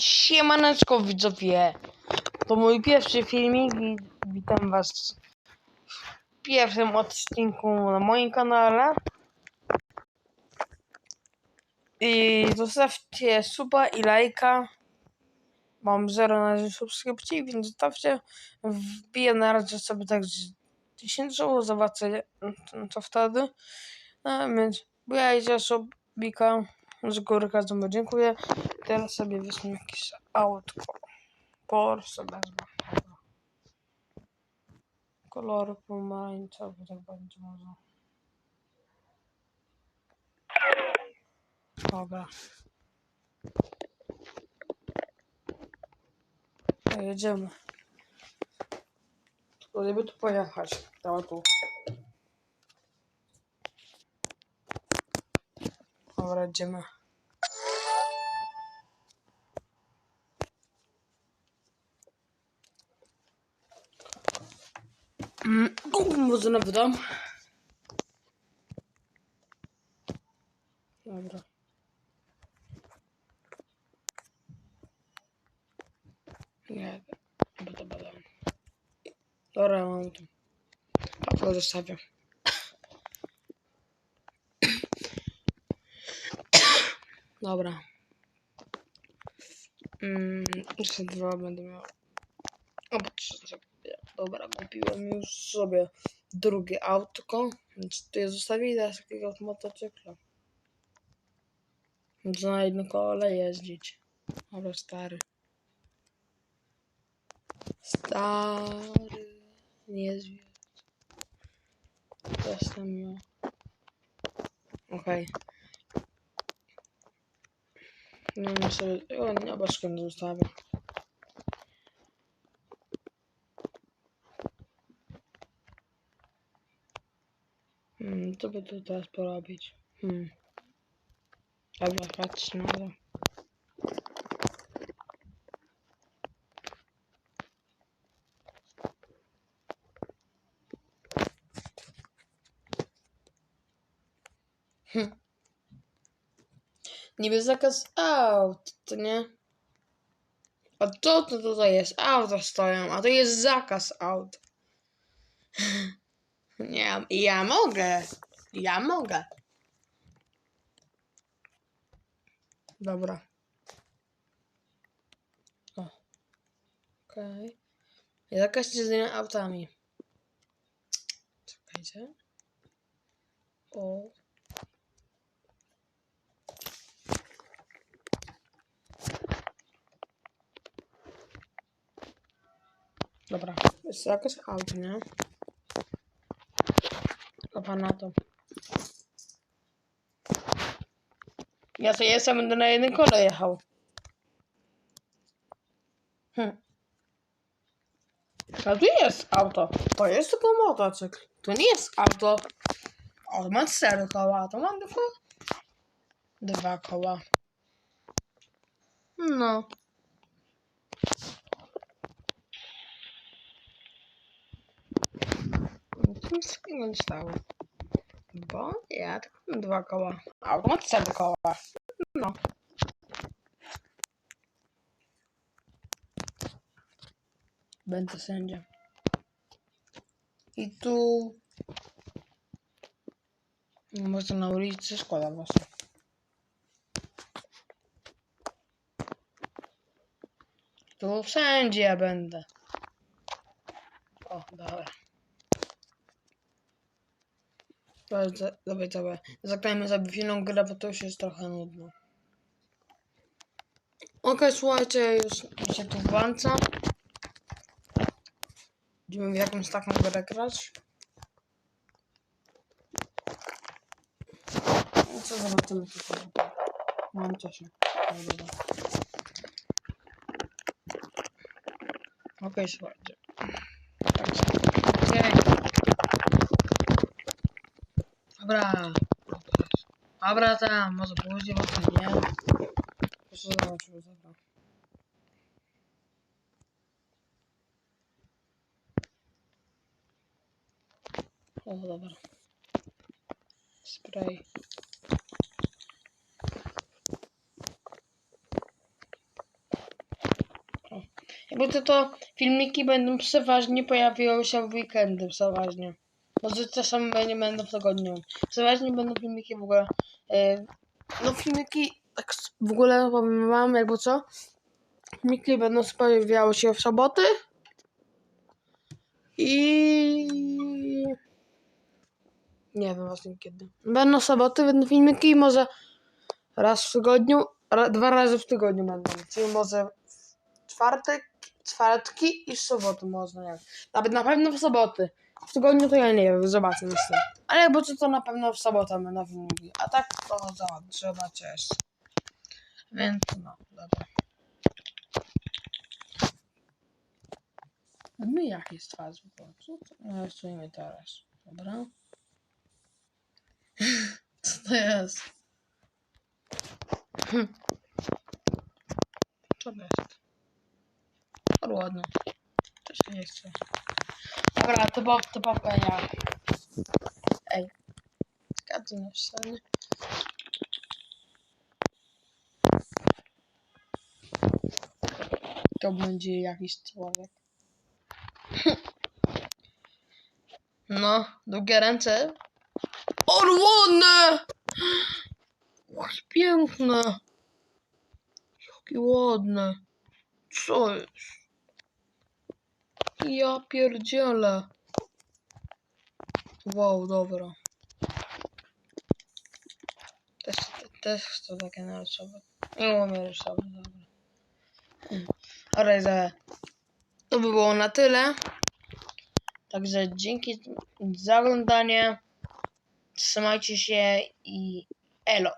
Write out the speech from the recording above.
Siemaneczko widzowie, to mój pierwszy filmik i witam was w pierwszym odcinku na moim kanale. I zostawcie suba i lajka. Mam 0 na razie subskrypcji, więc zostawcie. Wbiję na razie sobie tak z 10 żołów, zobaczę co wtedy. A więc wbijajcie subika z każdemu dziękuję. Teraz sobie weźmy jakieś autko. Porsche wezmę. Dobra. Kolory pomarańczowe, tak będzie może. Dobra. To jedziemy. Tylko żeby tu pojechać. Dobra, tu. Dobra, jedziemy. Mm, Może nawet dam. Dobra. Nie, bo to badam. Dobra, mam to. A to zostawię. Dobra. Mm, jeszcze dwa będę miał. O, trzy sobie. Dobra, kupiłem już sobie drugie autko, więc tu je zostawię i teraz takiego motocykla. Można na jednym kole jeździć. Dobra, stary. Stary. Niezwierzę. Jestem ja. Okej. No nie sobie... O, nie, baszkę nie zostawię. Hmm, co by tu teraz porobić? Hmm. Dobra, patrz na to. Hm. Niby zakaz aut, to nie? A co to tutaj jest? Auta stoją, a to jest zakaz aut. Nie, ja mogę. Ja mogę. Dobra. O. Okej. Okay. Jakaś z autami. Czekajcie. O. Dobra. Jest jakaś auto, nie? Na to. Ja to jestem będę na jednym kole jechał. Hm. A tu jest auto. To jest tylko motocykl. To nie jest auto. O, mam cztery koła, to mam dwa. Dwa koła. No. Takiego nie stało. Bo ja tylko mam dwa koła. Auto ma cztery koła. No. Będę sędzia. I tu... No, Może na ulicy szkoda właśnie. Tu wszędzie ja będę. O, dobra. Dobra, dobra, dobra. Zaklejmy sobie chwilę grę, bo to już jest trochę nudno. Okej, słuchajcie, już się tu włącza. Będziemy w jakąś taką grę grać. No co zobaczymy tutaj. Mam czasie. Dobra. Okej, słuchajcie. Także. Okej. Dobra. Dobra, tam, może później, może nie. Jeszcze zobaczymy, dobra. O, dobra. Spray. Jakby to, to filmiki będą przeważnie pojawiały się w weekendy, przeważnie. Może czasem nie będą w tygodniu. Przeważnie będą filmiki w ogóle. e, no filmiki tak w ogóle powiem wam jakby co. Filmiki będą pojawiały się w soboty. I nie wiem właśnie kiedy. Będą soboty, będą filmiki może raz w tygodniu, ra, dwa razy w tygodniu będą. Czyli może w czwartek, czwartki i w soboty można. Nawet na pewno w soboty. W tygodniu to ja nie wiem, zobaczę jeszcze. Ale bo co to na pewno w sobotę będą filmiki. A tak to zobacz, zobaczę jeszcze. Więc no, dobra. No jak jest twarz po prostu? No, Rysujmy teraz. Dobra. Co to jest? Hm. Co to jest? To ładne. Też nie chcę. Dobra, to pop, to ja. Każdy na ścianie. To będzie jakiś człowiek. No, długie ręce. O, ładne! Jakie piękne. Jakie ładne. Co jest? Ja pierdzielę. Wow, dobra. Też, też chcę takie narysować. Nie umiem rysować, dobra. Mm. Ale to by było na tyle. Także dzięki za oglądanie. Trzymajcie się i elo.